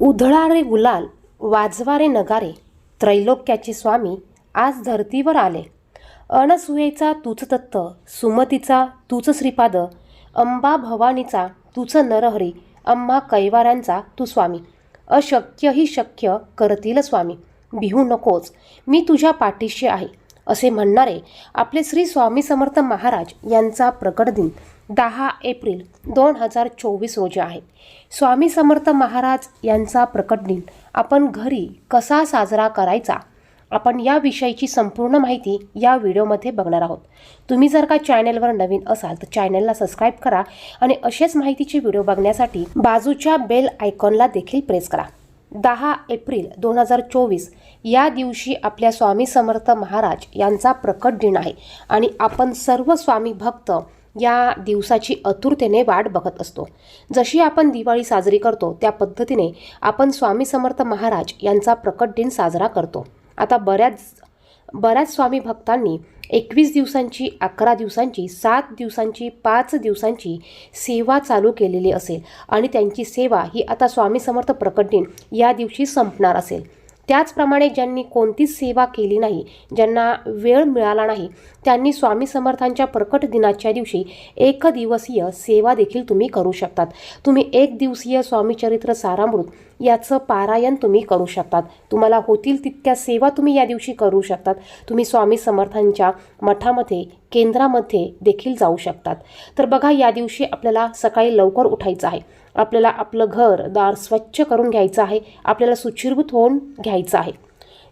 उधळारे गुलाल वाजवारे नगारे. त्रैलोक्याचे स्वामी आज धरतीवर आले. अणसुयेचा तूच दत्त सुमतीचा तूच श्रीपाद अंबा भवानीचा तूच नरहरी अम्मा कैवाऱ्यांचा तू स्वामी. अशक्य ही शक्य करतील स्वामी. भिहू नकोच मी तुझ्या पाठीशी आहे. असे म्हणणारे आपले श्री स्वामी समर्थ महाराज यांचा प्रकट दिन. दहा एप्रिल दोन हजार चोवीस रोजी आहे. स्वामी समर्थ महाराज यांचा प्रकट दिन आपण घरी कसा साजरा करायचा? आपण या विषयीची संपूर्ण माहिती या व्हिडिओमध्ये बघणार आहोत. तुम्ही जर का चॅनेलवर नवीन असाल तर चॅनेलला सबस्क्राईब करा आणि असेच माहितीचे व्हिडिओ बघण्यासाठी बाजूच्या बेल आयकॉनला देखील प्रेस करा. दहा एप्रिल दोन हजार चोवीस या दिवशी आपल्या स्वामी समर्थ महाराज यांचा प्रकट दिन आहे आणि आपण सर्व स्वामी भक्त या दिवसाची आतुरतेने वाट बघत असतो. जशी आपण दिवाळी साजरी करतो त्या पद्धतीने आपण स्वामी समर्थ महाराज यांचा प्रकट दिन साजरा करतो. आता बऱ्याच बऱ्याच स्वामी भक्तांनी एकवीस दिवसांची अकरा दिवसांची सात दिवसांची पाच दिवसांची सेवा चालू केलेली असेल आणि त्यांची सेवा ही आता स्वामी समर्थ प्रकट दिन या दिवशी संपणार असेल. त्याचप्रमाणे ज्यांनी कोणतीच सेवा केली नाही ज्यांना वेळ मिळाला नाही त्यांनी स्वामी समर्थांच्या प्रकट दिनाच्या दिवशी एक दिवसीय सेवा देखील तुम्ही करू शकतात. तुम्ही एक दिवसीय स्वामीचरित्र सारामृत याचं पारायण तुम्ही करू शकतात. तुम्हाला होतील तितक्या सेवा तुम्ही या दिवशी करू शकतात. तुम्ही स्वामी समर्थांच्या मठामध्ये केंद्रामध्ये देखील जाऊ शकतात. तर बघा या दिवशी आपल्याला सकाळी लवकर उठायचं आहे. आपल्याला आपलं घर दार स्वच्छ करून घ्यायचं आहे आपल्याला सुचिरभूत होऊन घ्यायचं आहे.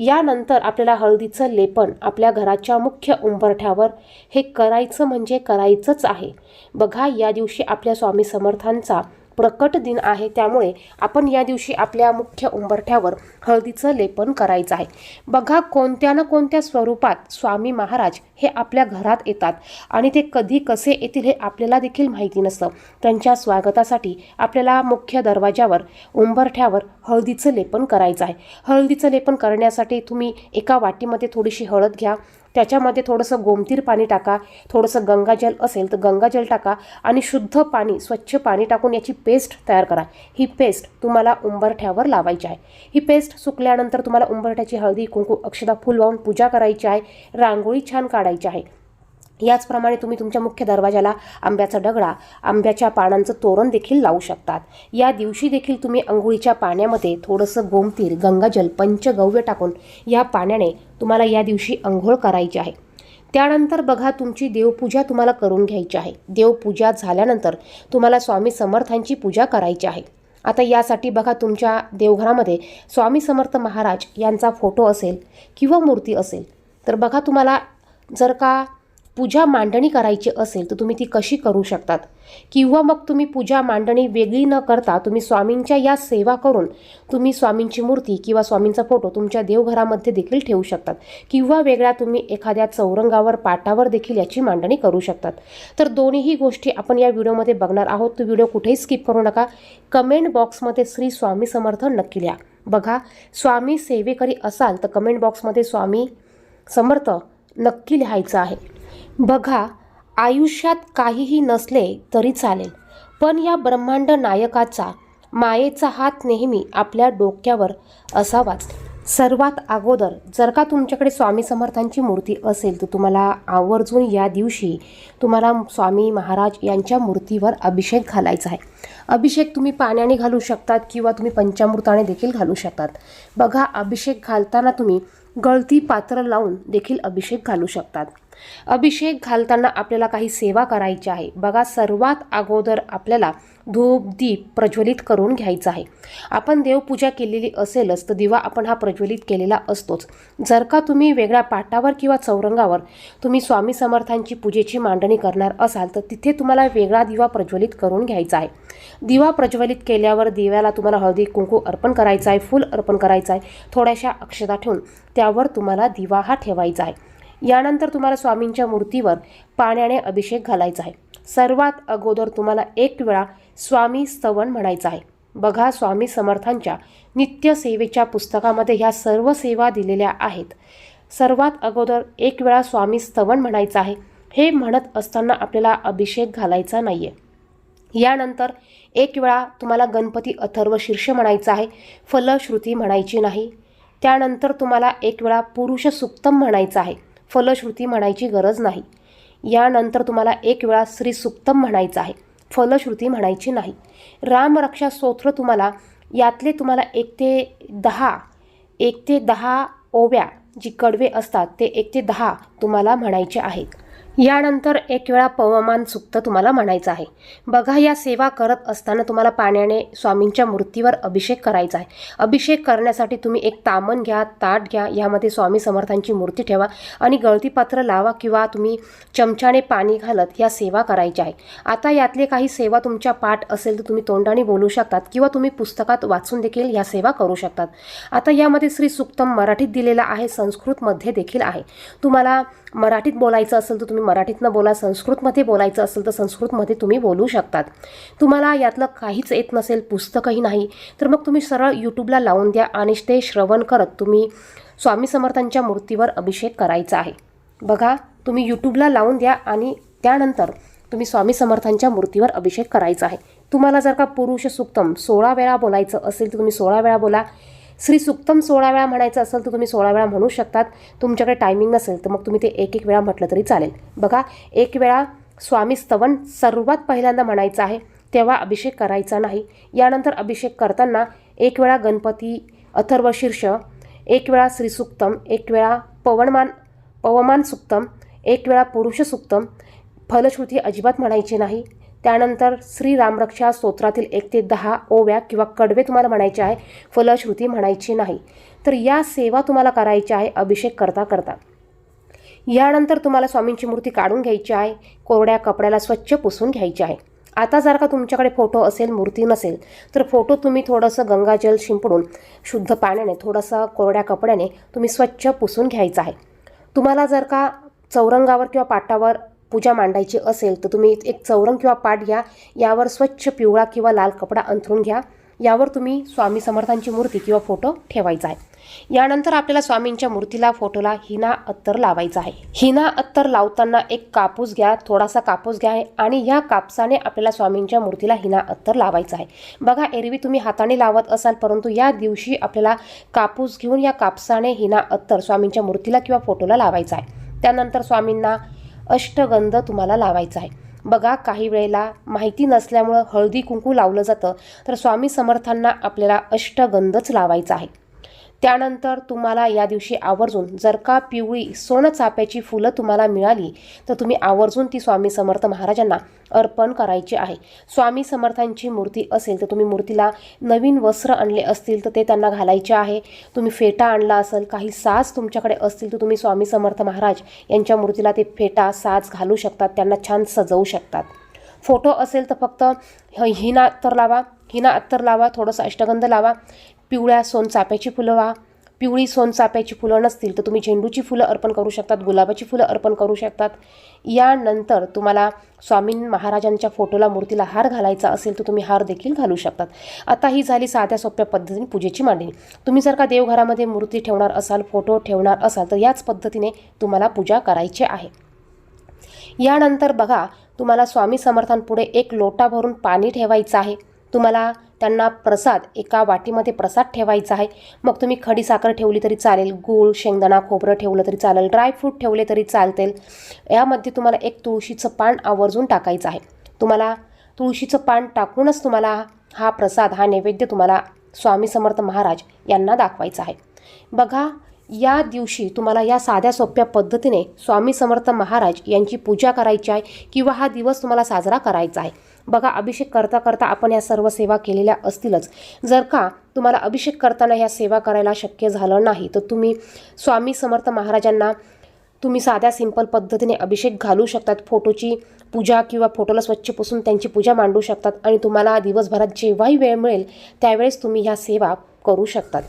यानंतर आपल्याला हळदीचं लेपन आपल्या घराच्या मुख्य उंबरठ्यावर हे करायचं म्हणजे करायचंच आहे. बघा या दिवशी आपल्या स्वामी समर्थांचा प्रकट दिन आहे. त्यामुळे आपण या दिवशी आपल्या मुख्य उंबरठ्यावर हळदीचं लेपन करायचं आहे. बघा कोणत्या ना कोणत्या स्वरूपात स्वामी महाराज हे आपल्या घरात येतात आणि ते कधी कसे येतील हे आपल्याला देखील माहिती नसतं. त्यांच्या स्वागतासाठी आपल्याला मुख्य दरवाजावर उंबरठ्यावर हळदीचं लेपन करायचं आहे. हळदीचं लेपन करण्यासाठी तुम्ही एका वाटीमध्ये थोडीशी हळद घ्या. त्याच्यामध्ये थोडंसं गोमतीर पाणी टाका थोडंसं गंगाजल असेल तर गंगाजल टाका आणि शुद्ध पाणी स्वच्छ पाणी टाकून याची पेस्ट तयार करा. ही पेस्ट तुम्हाला उंबरठ्यावर लावायची आहे. ही पेस्ट सुकल्यानंतर तुम्हाला उंबरठ्याची हळदी कुंकू अक्षदा फुल वाहून पूजा करायची आहे. रांगोळी छान काढायची आहे. याचप्रमाणे तुम्ही तुमच्या मुख्य दरवाजाला आंब्याचा डगळा आंब्याच्या पानांचं तोरण देखील लावू शकतात. या दिवशी देखील तुम्ही अंघोळीच्या पाण्यामध्ये थोडंसं गोमतीर गंगाजल पंचगव्य टाकून या पाण्याने तुम्हाला या दिवशी अंघोळ करायची आहे. त्यानंतर बघा तुमची देवपूजा तुम्हाला करून घ्यायची आहे. देवपूजा झाल्यानंतर तुम्हाला स्वामी समर्थांची पूजा करायची आहे. आता यासाठी बघा तुमच्या देवघरामध्ये स्वामी समर्थ महाराज यांचा फोटो असेल किंवा मूर्ती असेल तर बघा तुम्हाला जर का पूजा मांडणी करायची असेल तर तुम्ही ती कशी करू शकतात? किंवा मग तुम्ही पूजा मांडणी वेगळी न करता तुम्ही स्वामींच्या या सेवा करून तुम्ही स्वामींची मूर्ती किंवा स्वामींचा फोटो तुमच्या देवघरामध्ये देखील ठेवू शकतात. किंवा वेगळ्या तुम्ही एखाद्या चौरंगावर पाटावर देखील याची मांडणी करू शकतात. तर दोन्हीही गोष्टी आपण या व्हिडिओमध्ये बघणार आहोत. तो व्हिडिओ कुठेही स्किप करू नका. कमेंट बॉक्समध्ये श्री स्वामी समर्थ नक्की लिहा. बघा स्वामी सेवेकरी असाल तर कमेंट बॉक्समध्ये स्वामी समर्थ नक्की लिहायचं आहे. बघा आयुष्यात काहीही नसले तरी चालेल पण या ब्रह्मांड नायकाचा मायेचा हात नेहमी आपल्या डोक्यावर असावाच. सर्वात अगोदर जर का तुमच्याकडे स्वामी समर्थांची मूर्ती असेल तर तुम्हाला आवर्जून या दिवशी तुम्हाला स्वामी महाराज यांच्या मूर्तीवर अभिषेक घालायचा आहे. अभिषेक तुम्ही पाण्याने घालू शकतात किंवा तुम्ही पंचामृताने देखील घालू शकतात. बघा अभिषेक घालताना तुम्ही गळती पात्र लावून देखील अभिषेक घालू शकतात. अभिषेक घालताना आपल्याला काही सेवा करायची आहे. बघा सर्वात अगोदर आपल्याला धूप दीप प्रज्वलित करून घ्यायचा आहे. आपण देवपूजा केलेली असेलच तर दिवा आपण हा प्रज्वलित केलेला असतोच. जर का तुम्ही वेगळ्या पाटावर किंवा चौरंगावर तुम्ही स्वामी समर्थांची पूजेची मांडणी करणार असाल तर तिथे तुम्हाला वेगळा दिवा प्रज्वलित करून घ्यायचा आहे. दिवा प्रज्वलित केल्यावर दिव्याला तुम्हाला हळदी कुंकू अर्पण करायचा आहे फूल अर्पण करायचं आहे. थोड्याशा अक्षता ठेवून त्यावर तुम्हाला दिवा हा ठेवायचा आहे. यानंतर तुम्हाला स्वामींच्या मूर्तीवर पाण्याने अभिषेक घालायचा आहे. सर्वात अगोदर तुम्हाला एक वेळा स्वामी स्तवन म्हणायचं आहे. बघा स्वामी समर्थांच्या नित्यसेवेच्या पुस्तकामध्ये ह्या सर्व सेवा दिलेल्या आहेत. सर्वात अगोदर एक वेळा स्वामी स्तवन म्हणायचं आहे. हे म्हणत असताना आपल्याला अभिषेक घालायचा नाही आहे यानंतर एक वेळा तुम्हाला गणपती अथर्व शीर्ष म्हणायचं आहे. फलश्रुती म्हणायची नाही. त्यानंतर तुम्हाला एक वेळा पुरुष सुक्तम म्हणायचं आहे. फलश्रुती म्हणायची गरज नाही. यानंतर तुम्हाला एक वेळा श्री सुक्तम म्हणायचं आहे. फलश्रुती म्हणायची नाही. रामरक्षा स्तोत्र तुम्हाला यातले तुम्हाला एक ते दहा एक ते दहा ओव्या जी कडवे असतात ते एक ते दहा तुम्हाला म्हणायचे आहेत. यानंतर एक वेळा पवमान सुक्त तुम्हाला म्हणायचं आहे. बघा या सेवा करत असताना तुम्हाला पाण्याने स्वामींच्या मूर्तीवर अभिषेक करायचा आहे. अभिषेक करण्यासाठी तुम्ही एक तामण घ्या ताट घ्या यामध्ये स्वामी समर्थांची मूर्ती ठेवा आणि गळती पात्र लावा किंवा तुम्ही चमच्याने पाणी घालत या सेवा करायच्या आहे. आता यातले काही सेवा तुमच्या पाठ असेल तर तुम्ही तोंडाने बोलू शकतात किंवा तुम्ही पुस्तकात वाचून देखील या सेवा करू शकतात. आता यामध्ये श्री सुक्तम मराठीत दिलेला आहे संस्कृतमध्ये देखील आहे. तुम्हाला मराठीत बोलायचं असेल तर तुम्ही मराठीतनं बोला संस्कृतमध्ये बोलायचं असेल तर संस्कृतमध्ये तुम्ही बोलू शकतात. तुम्हाला यातलं काहीच येत नसेल पुस्तकही नाही तर मग तुम्ही सरळ यूट्यूबला लावून द्या आणि ते श्रवण करत तुम्ही स्वामी समर्थांच्या मूर्तीवर अभिषेक करायचा आहे. बघा तुम्ही यूट्यूबला लावून द्या आणि त्यानंतर तुम्ही स्वामी समर्थांच्या मूर्तीवर अभिषेक करायचा आहे. तुम्हाला जर का पुरुष सुक्तम सोळा वेळा बोलायचं असेल तर तुम्ही सोळा वेळा बोला. श्री सुक्तम सोळा वेळा म्हणायचं असेल तर तुम्ही सोळा वेळा म्हणू शकतात. तुमच्याकडे टायमिंग नसेल तर मग तुम्ही ते एक एक वेळा म्हटलं तरी चालेल. बघा एक वेळा स्वामी स्तवन सर्वात पहिल्यांदा म्हणायचं आहे तेव्हा अभिषेक करायचा नाही. यानंतर अभिषेक करताना एक वेळा गणपती अथर्व शीर्ष एक वेळा श्री सुक्तम एक वेळा पवनमान पवमान सुक्तम एक वेळा पुरुष सुक्तम. फलश्रुती अजिबात म्हणायची नाही. त्यानंतर श्री रामरक्षा स्तोत्रातील एक ते दहा ओव्या किंवा कडवे तुम्हाला म्हणायचे आहे फलश्रुती म्हणायची नाही. तर या सेवा तुम्हाला करायच्या आहे अभिषेक करता करता. यानंतर तुम्हाला स्वामींची मूर्ती काढून घ्यायची आहे कोरड्या कपड्याला स्वच्छ पुसून घ्यायची आहे. आता जर का तुमच्याकडे फोटो असेल मूर्ती नसेल तर फोटो तुम्ही थोडंसं गंगाजल शिंपडून शुद्ध पाण्याने थोडंसं कोरड्या कपड्याने तुम्ही स्वच्छ पुसून घ्यायचं आहे. तुम्हाला जर का चौरंगावर किंवा पाटावर पूजा मांडायची असेल तर तुम्ही एक चौरंग किंवा पाट घ्या. यावर स्वच्छ पिवळा किंवा लाल कपडा अंथरून घ्या. यावर तुम्ही स्वामी समर्थांची मूर्ती किंवा फोटो ठेवायचा आहे. यानंतर आपल्याला स्वामींच्या मूर्तीला फोटोला हिना अत्तर लावायचा आहे. हिना अत्तर लावताना एक कापूस घ्या थोडासा कापूस घ्या आणि या कापसाने आपल्याला स्वामींच्या मूर्तीला हिना अत्तर लावायचा आहे. बघा एरवी तुम्ही हाताने लावत असाल परंतु या दिवशी आपल्याला कापूस घेऊन या कापसाने हिना अत्तर स्वामींच्या मूर्तीला किंवा फोटोला लावायचा आहे. त्यानंतर स्वामींना अष्टगंध तुम्हाला लावायचा आहे. बघा काही वेळेला माहिती नसल्यामुळं हळदी कुंकू लावलं जातं. तर स्वामी समर्थांना आपल्याला अष्टगंधच लावायचा आहे. त्यानंतर तुम्हाला या दिवशी आवर्जून जर का पिवळी सोनं चाप्याची फुलं तुम्हाला मिळाली तर तुम्ही आवर्जून ती स्वामी समर्थ महाराजांना अर्पण करायची आहे. स्वामी समर्थांची मूर्ती असेल तर तुम्ही मूर्तीला नवीन वस्त्र आणले असतील तर ते त्यांना घालायचे आहे. तुम्ही फेटा आणला असेल काही साज तुमच्याकडे असतील तर तुम्ही स्वामी समर्थ महाराज यांच्या मूर्तीला ते फेटा साज घालू शकतात त्यांना छान सजवू शकतात. फोटो असेल तर फक्त ह- हिना अत्तर लावा. हिना अत्तर लावा थोडंसं अष्टगंध लावा. पिवळ्या सोनचाप्याची फुलं वा पिवळी सोनचाप्याची फुलं नसतील तर तुम्ही झेंडूची फुलं अर्पण करू शकतात गुलाबाची फुलं अर्पण करू शकतात. यानंतर तुम्हाला स्वामी महाराजांच्या फोटोला मूर्तीला हार घालायचा असेल तर तुम्ही हार देखील घालू शकतात. आता ही झाली साध्या सोप्या पद्धतीने पूजेची मांडणी. तुम्ही जर का देवघरामध्ये मूर्ती ठेवणार असाल फोटो ठेवणार असाल तर याच पद्धतीने तुम्हाला पूजा करायची आहे. यानंतर बघा तुम्हाला स्वामी समर्थांपुढे एक लोटा भरून पाणी ठेवायचं आहे. तुम्हाला त्यांना प्रसाद एका वाटीमध्ये प्रसाद ठेवायचा आहे. मग तुम्ही खडी साखर ठेवली तरी चालेल गूळ शेंगदाणा खोबरं ठेवलं तरी चालेल ड्रायफ्रूट ठेवले तरी चालतील. यामध्ये तुम्हाला एक तुळशीचं पान आवर्जून टाकायचं आहे. तुम्हाला तुळशीचं पान टाकूनच तुम्हाला हा प्रसाद हा नैवेद्य तुम्हाला स्वामी समर्थ महाराज यांना दाखवायचा आहे. बघा या दिवशी तुम्हाला या साध्या सोप्या पद्धतीने स्वामी समर्थ महाराज यांची पूजा करायची आहे किंवा हा दिवस तुम्हाला साजरा करायचा आहे. बघा अभिषेक करता करता आपण या सर्व सेवा केलेल्या असतीलच. जर का तुम्हाला अभिषेक करताना ह्या सेवा करायला शक्य झालं नाही तर तुम्ही स्वामी समर्थ महाराजांना तुम्ही साध्या सिंपल पद्धतीने अभिषेक घालू शकतात. फोटोची पूजा किंवा फोटोला स्वच्छ पुसून त्यांची पूजा मांडू शकतात आणि तुम्हाला दिवसभरात जेव्हाही वेळ मिळेल त्यावेळेस तुम्ही ह्या सेवा करू शकतात.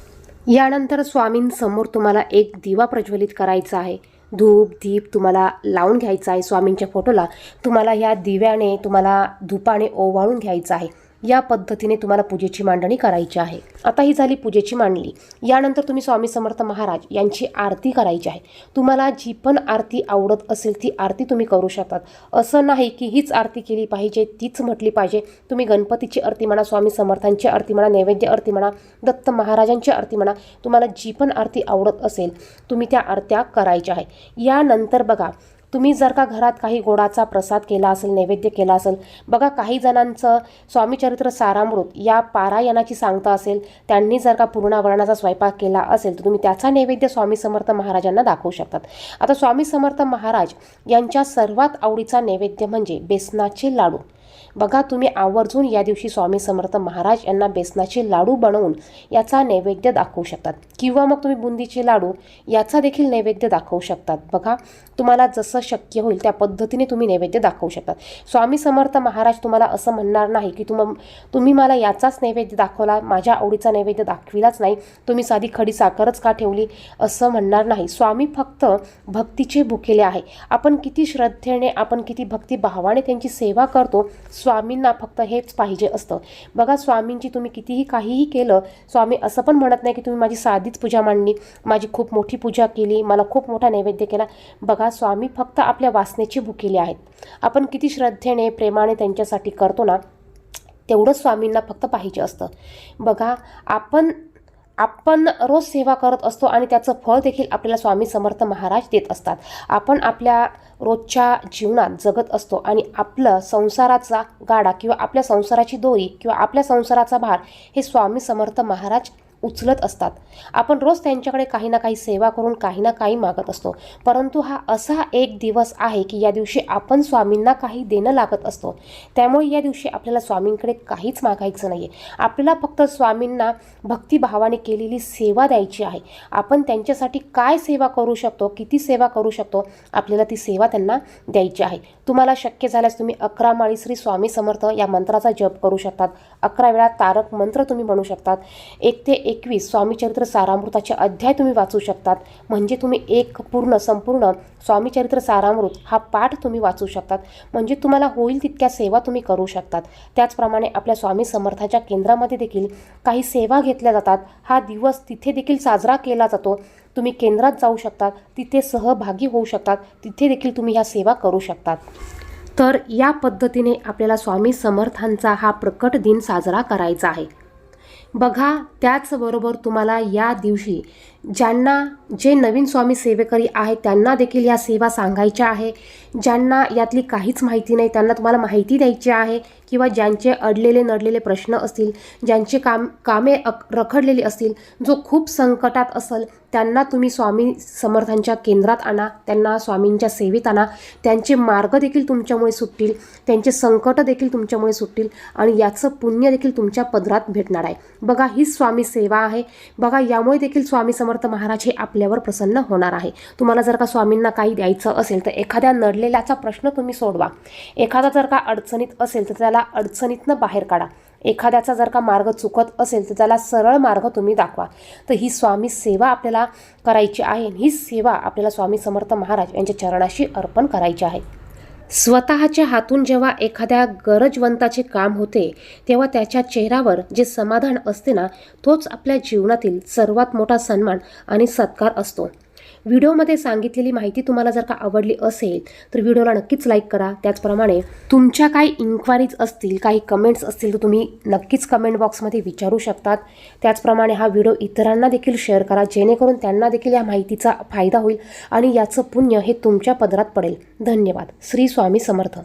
यानंतर स्वामींसमोर तुम्हाला एक दिवा प्रज्वलित करायचा आहे. धूप दीप तुम्हाला लावून घ्यायचा आहे स्वामींच्या फोटोला. तुम्हाला ह्या दिव्याने तुम्हाला धुपाने ओवाळून घ्यायचं आहे. या पद्धतीने तुम्हाला पूजेची मांडणी करायची आहे. आता ही झाली पूजेची मांडणी. यानंतर तुम्ही स्वामी समर्थ महाराज यांची आरती करायची आहे. तुम्हाला जी पण आरती आवडत असेल ती आरती तुम्ही करू शकतात. असं नाही की हीच आरती केली पाहिजे तीच म्हटली पाहिजे. तुम्ही गणपतीची आरती म्हणा स्वामी समर्थांची आरती म्हणा नैवेद्य आरती म्हणा दत्त महाराजांची आरती म्हणा तुम्हाला जी पण आरती आवडत असेल तुम्ही त्या आरत्या करायच्या आहे. यानंतर बघा तुम्ही जर का घरात काही गोडाचा प्रसाद केला असेल नैवेद्य केला असेल बघा काही जणांचं स्वामीचरित्र सारामृत या पारायणाची सांगता असेल त्यांनी जर का पूर्णावरणाचा स्वयंपाक केला असेल तर तुम्ही त्याचा नैवेद्य स्वामी समर्थ महाराजांना दाखवू शकतात. आता स्वामी समर्थ महाराज यांच्या सर्वात आवडीचा नैवेद्य म्हणजे बेसनाचे लाडू. बघा तुम्ही आवर्जून या दिवशी स्वामी समर्थ महाराज यांना बेसनाचे लाडू बनवून याचा नैवेद्य दाखवू शकतात. किंवा मग तुम्ही बुंदीचे लाडू याचा देखील नैवेद्य दाखवू शकतात. बघा तुम्हाला जसं शक्य होईल त्या पद्धतीने तुम्ही नैवेद्य दाखवू शकतात. स्वामी समर्थ महाराज तुम्हाला असं म्हणणार नाही की तुम तुम्ही मला याचाच नैवेद्य दाखवला माझ्या आवडीचा नैवेद्य दाखविलाच नाही तुम्ही साधी खडी साखरच का ठेवली असं म्हणणार नाही. स्वामी फक्त भक्तीचे भुकेले आहे. आपण किती श्रद्धेने आपण किती भक्तिभावाने त्यांची सेवा करतो स्वामींना फक्त हेच पाहिजे असतं. बघा स्वामींची तुम्ही कितीही काहीही केलं स्वामी असं पण म्हणत नाही की तुम्ही माझी साधीच पूजा मांडली माझी खूप मोठी पूजा केली मला खूप मोठा नैवेद्य केला. बघा स्वामी फक्त आपल्या वासनेची भुकेले आहेत. आपण किती श्रद्धेने प्रेमाने त्यांच्यासाठी करतो ना तेवढंच स्वामींना फक्त पाहिजे असतं. बघा आपण आपण रोज सेवा करत असतो आणि त्याचं फळ देखील आपल्याला स्वामी समर्थ महाराज देत असतात. आपण आपल्या रोजच्या जीवनात जगत असतो आणि आपलं संसाराचा गाडा किंवा आपल्या संसाराची दोरी किंवा आपल्या संसाराचा भार हे स्वामी समर्थ महाराज उचलत असतात. आपण रोज त्यांच्याकडे काही ना काही सेवा करून काही ना काही मागत असतो. परंतु हा असा एक दिवस आहे की या दिवशी आपण स्वामींना काही देणं लागत असतो. त्यामुळे या दिवशी आपल्याला स्वामींकडे काहीच मागायचं नाही आहे आपल्याला फक्त स्वामींना भक्तिभावाने केलेली सेवा द्यायची आहे. आपण त्यांच्यासाठी काय सेवा करू शकतो किती सेवा करू शकतो आपल्याला ती सेवा त्यांना द्यायची आहे. तुम्हाला शक्य झाल्यास तुम्ही अकरा माळी श्री स्वामी समर्थ या मंत्राचा जप करू शकतात. अकरा वेळा तारक मंत्र तुम्ही म्हणू शकतात. एक ते एकवीस स्वामीचरित्र सारामृताचे अध्याय तुम्ही वाचू शकतात. म्हणजे तुम्ही एक पूर्ण संपूर्ण स्वामीचरित्र सारामृत हा पाठ तुम्ही वाचू शकतात. म्हणजे तुम्हाला होईल तितक्या सेवा तुम्ही करू शकतात. त्याचप्रमाणे आपल्या स्वामी समर्थाच्या केंद्रामध्ये देखील काही सेवा घेतल्या जातात. हा दिवस तिथे देखील साजरा केला जातो. तुम्ही केंद्रात जाऊ शकतात. तिथे सहभागी होऊ शकतात. तिथे देखील तुम्ही ह्या सेवा करू शकतात. तर या पद्धतीने आपल्याला स्वामी समर्थांचा हा प्रकट दिन साजरा करायचा आहे. बघा त्याचबरोबर तुम्हाला या दिवशी ज्यांना जे नवीन स्वामी सेवेकरी आहेत त्यांना देखील या सेवा सांगायच्या आहे. ज्यांना यातली काहीच माहिती नाही त्यांना तुम्हाला माहिती द्यायची आहे किंवा ज्यांचे अडलेले नडलेले प्रश्न असतील ज्यांचे काम कामे अक रखडलेली असतील जो खूप संकटात असेल त्यांना तुम्ही स्वामी समर्थांच्या केंद्रात आणा त्यांना स्वामींच्या सेवेत आणा. त्यांचे मार्ग देखील तुमच्यामुळे सुटतील त्यांचे संकट देखील तुमच्यामुळे सुटतील आणि याचं पुण्य देखील तुमच्या पदरात भेटणार आहे. बघा हीच स्वामी सेवा आहे. बघा यामुळे देखील स्वामी समर्थ महाराज हे आपल्यावर प्रसन्न होणार आहे. तुम्हाला जर का स्वामींना काही द्यायचं असेल तर एखाद्या पडलेल्याचा प्रश्न तुम्ही सोडवा. एखादा जर का अडचणीत असेल तर त्याला अडचणीतनं बाहेर काढा. एखाद्याचा जर का मार्ग चुकत असेल तर त्याला सरळ मार्ग तुम्ही दाखवा. तर ही स्वामी सेवा आपल्याला करायची आहे ही सेवा आपल्याला स्वामी समर्थ महाराज यांच्या चरणाशी अर्पण करायची आहे. स्वतःच्या हातून जेव्हा एखाद्या गरजवंताचे काम होते तेव्हा त्याच्या चेहऱ्यावर जे समाधान असते ना तोच आपल्या जीवनातील सर्वात मोठा सन्मान आणि सत्कार असतो. व्हिडिओमध्ये सांगितलेली माहिती तुम्हाला जर का आवडली असेल तर व्हिडिओला नक्कीच लाईक करा. त्याचप्रमाणे तुमच्या काही इन्क्वायरीज असतील काही कमेंट्स असतील तर तुम्ही नक्कीच कमेंट बॉक्समध्ये विचारू शकतात. त्याचप्रमाणे हा व्हिडिओ इतरांना देखील शेअर करा जेणेकरून त्यांना देखील या माहितीचा फायदा होईल आणि याचं पुण्य हे तुमच्या पदरात पडेल. धन्यवाद. श्री स्वामी समर्थ.